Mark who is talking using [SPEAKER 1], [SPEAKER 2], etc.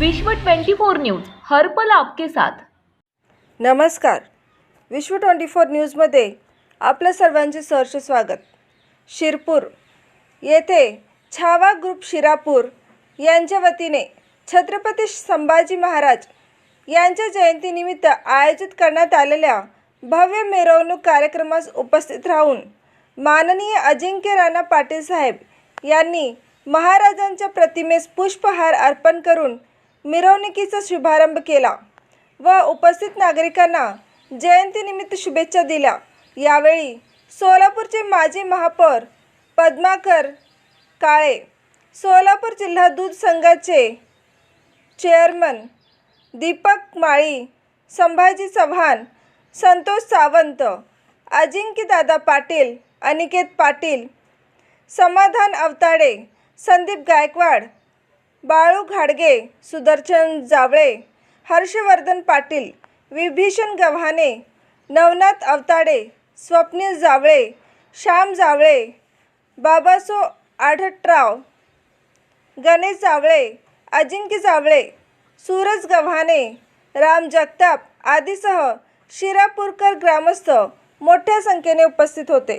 [SPEAKER 1] विश्व 24 न्यूज हर पल आपके साथ.
[SPEAKER 2] नमस्कार. विश्व ट्वेंटी फोर न्यूजमध्ये आपलं सर्वांचे सहर्ष स्वागत. शिरपूर येथे छावा ग्रुप शिरापूर यांच्या वतीने छत्रपती संभाजी महाराज यांच्या जयंतीनिमित्त आयोजित करण्यात आलेल्या भव्य मिरवणूक कार्यक्रमास उपस्थित राहून माननीय अजिंक्य राणा पाटील साहेब यांनी महाराजांच्या प्रतिमेस पुष्पहार अर्पण करून मिरवणुकीचा शुभारंभ केला व उपस्थित नागरिकांना जयंतीनिमित्त शुभेच्छा दिल्या. यावेळी सोलापूरचे माजी महापौर पद्माकर काळे सोलापूर जिल्हा दूध संघाचे चेअरमन दीपक माळी संभाजी चव्हाण संतोष सावंत अजिंक्यदादा पाटील अनिकेत पाटील समाधान अवताडे संदीप गायकवाड बाळू घाडगे सुदर्शन जावळे हर्षवर्धन पाटील विभीषण गव्हाणे नवनाथ अवताडे स्वप्नील जावळे श्याम जावळे बाबासो आढटराव गणेश जावळे अजिंक्य जावळे सूरज गव्हाणे राम जगताप आदीसह शिरापूरकर ग्रामस्थ मोठ्या संख्येने उपस्थित होते.